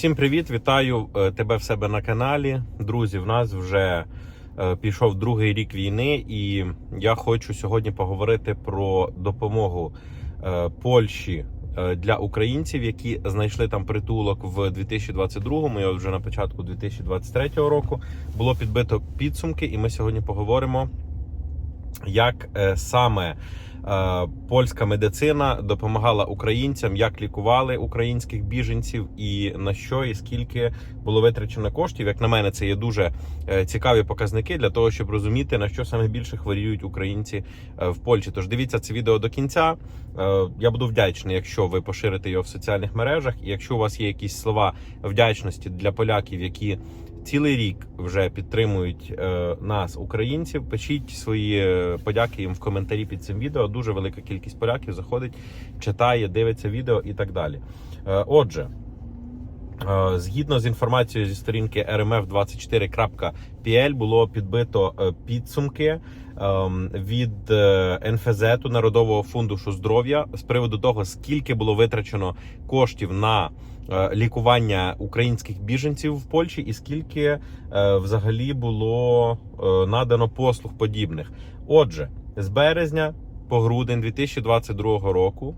Всім привіт! Вітаю е, тебе в себе на каналі. Друзі, в нас вже е, пішов другий рік війни, і я хочу сьогодні поговорити про допомогу е, Польщі для українців, які знайшли там притулок в 2022-му. І от вже на початку 2023 року було підбито підсумки, і ми сьогодні поговоримо, як е, саме. Е, Польська медицина допомагала українцям, як лікували українських біженців, і на що і скільки було витрачено коштів. Як на мене, це є дуже е, цікаві показники для того, щоб розуміти на що саме більше хворіють українці в Польщі. Тож дивіться це відео до кінця. Я буду вдячний, якщо ви поширите його в соціальних мережах. І якщо у вас є якісь слова вдячності для поляків, які цілий рік вже підтримують е, нас, українців. Пишіть свої е, подяки їм в коментарі під цим відео. Дуже велика кількість поляків заходить, читає, дивиться відео і так далі. Е, отже. Е, Згідно з інформацією зі сторінки rmf24.pl було підбито е, підсумки ем, від е, НФЗ Народового фонду здоров'я з приводу того, скільки було витрачено коштів на лікування українських біженців в Польщі, і скільки взагалі було надано послуг подібних. Отже, з березня по грудень 2022 року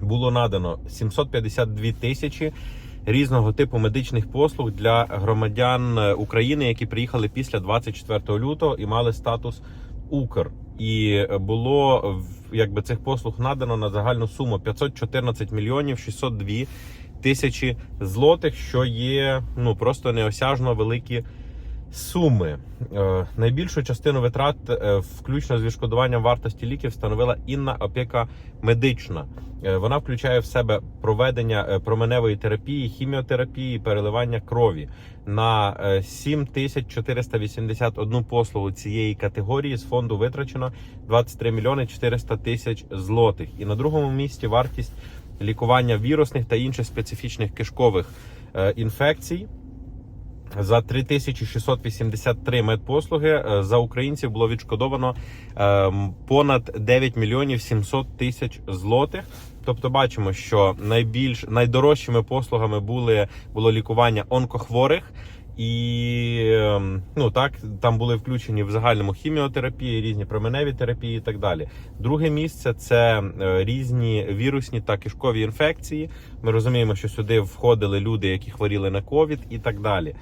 було надано 752 тисячі різного типу медичних послуг для громадян е, України, які приїхали після 24 лютого і мали статус Укр. І е, було якби цих послуг надано на загальну суму 514 мільйонів 602 тисячі злотих, що є ну просто неосяжно великі суми. Е, найбільшу частину витрат, е, включно з відшкодуванням вартості ліків, становила інна опіка медична. Е, Вона включає в себе проведення променевої терапії, хіміотерапії, переливання крові на е, 7481 послугу цієї категорії з фонду витрачено 23 мільйони 400 тисяч злотих. І на другому місці вартість лікування вірусних та інших специфічних кишкових інфекцій. За 3683 медпослуги е, за українців було відшкодовано ем, понад 9 мільйонів 700 тисяч злотих. Тобто, бачимо, що найбільш найдорожчими послугами були було лікування онкохворих. І ем, ну так там були включені в загальному хіміотерапії, різні променеві терапії і так далі. Друге місце це е, різні вірусні та кишкові інфекції. Ми розуміємо, що сюди входили люди, які хворіли на ковід і так далі.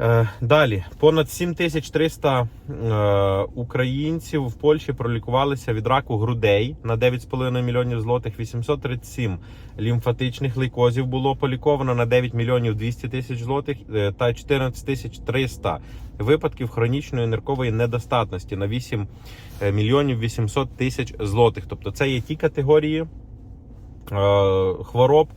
Е, Далі понад 7300 е, українців в Польщі пролікувалися від раку грудей на 9,5 мільйонів злотих. 837 лімфатичних лейкозів було поліковано на 9 мільйонів 200 тисяч злотих е, та 14 тисяч 300 випадків хронічної ниркової недостатності на 8 мільйонів 800 тисяч злотих. Тобто це є ті категорії хвороб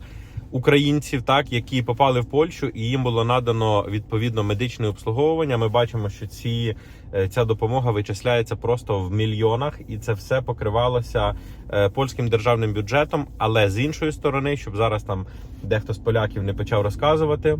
українців, так які попали в Польщу, і їм було надано відповідно медичне обслуговування. Ми бачимо, що ці е, ця допомога вичисляється просто в мільйонах, і це все покривалося е, польським державним бюджетом. Але з іншої сторони, щоб зараз там дехто з поляків не почав розказувати.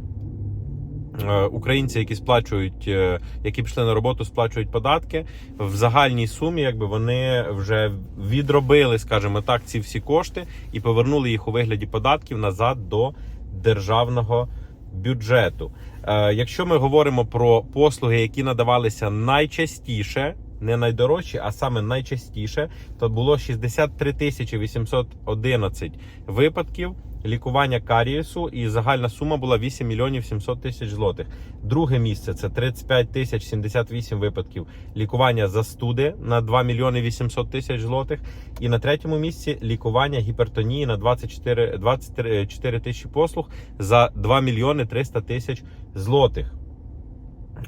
Е, Українці, які сплачують, е, які пішли на роботу, сплачують податки в загальній сумі, якби вони вже відробили, скажімо так, ці всі кошти і повернули їх у вигляді податків назад до державного бюджету. Е, Якщо ми говоримо про послуги, які надавалися найчастіше, не найдорожчі, а саме найчастіше, то було 63 тисячі 811 випадків лікування карієсу, і загальна сума була 8 мільйонів 700 тисяч злотих. Друге місце це 35 тисяч 78 випадків лікування застуди на 2 мільйони 800 тисяч злотих. І на третьому місці лікування гіпертонії на 24, 24 тисячі послуг за 2 мільйони 300 тисяч злотих.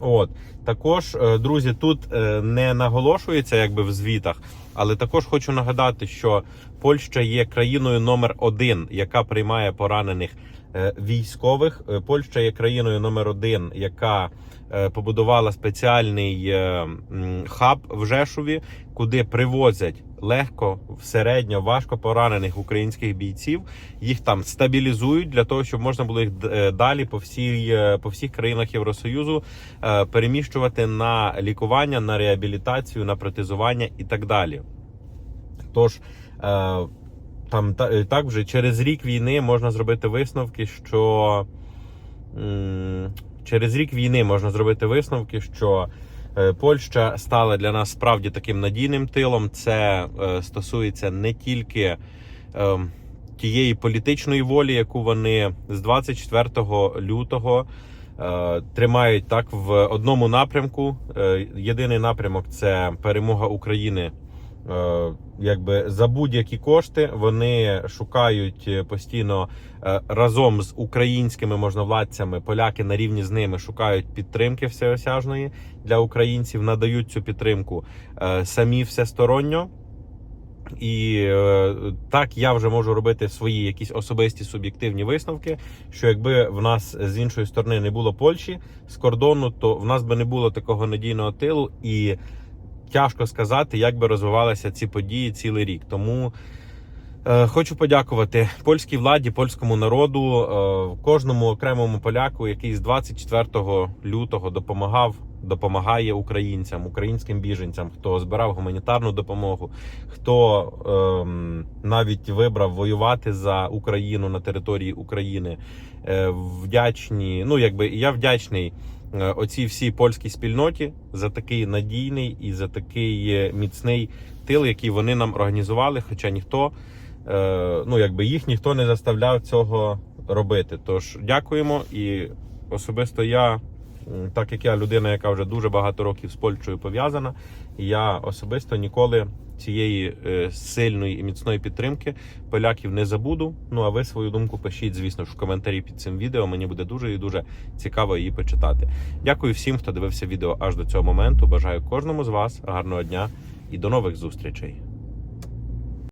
От також, е, друзі, тут е, не наголошується якби в звітах, але також хочу нагадати, що Польща є країною номер один, яка приймає поранених е, військових. Польща є країною номер один, яка побудувала спеціальний хаб в Жешові, куди привозять легко, середньо, важко поранених українських бійців. Їх там стабілізують для того, щоб можна було їх е, далі по всій е, по всіх країнах Євросоюзу е, переміщувати на лікування, на реабілітацію, на протезування і так далі. Тож там так вже через рік війни можна зробити висновки, що через рік війни можна зробити висновки, що Польща стала для нас справді таким надійним тилом. Це е, стосується не тільки е, тієї політичної волі, яку вони з 24 лютого е, тримають так в одному напрямку. Е, єдиний напрямок це перемога України. Е, Якби за будь-які кошти вони шукають е, постійно е, разом з українськими можновладцями, поляки на рівні з ними шукають підтримки всеосяжної для українців, надають цю підтримку самі всесторонньо. І так я вже можу робити свої якісь особисті суб'єктивні висновки. Що якби в нас з іншої сторони не було Польщі з кордону, то в нас би не було такого надійного тилу, і тяжко сказати, як би розвивалися ці події цілий рік. Тому е, хочу подякувати польській владі, польському народу, е, кожному окремому поляку, який з 24 лютого допомагав. Допомагає українцям, українським біженцям, хто збирав гуманітарну допомогу, хто ем, навіть вибрав воювати за Україну на території України. Е, вдячні. Ну якби я вдячний оцій всій польській спільноті за такий надійний і за такий е, міцний тил, який вони нам організували. Хоча ніхто, е, ну якби їх ніхто не заставляв цього робити. Тож дякуємо і особисто я. М, Так як я людина, яка вже дуже багато років з Польщею пов'язана, я особисто ніколи цієї е, сильної і міцної підтримки поляків не забуду. Ну а ви свою думку пишіть, звісно ж, в коментарі під цим відео. Мені буде дуже і дуже цікаво її почитати. Дякую всім, хто дивився відео аж до цього моменту. Бажаю кожному з вас гарного дня і до нових зустрічей.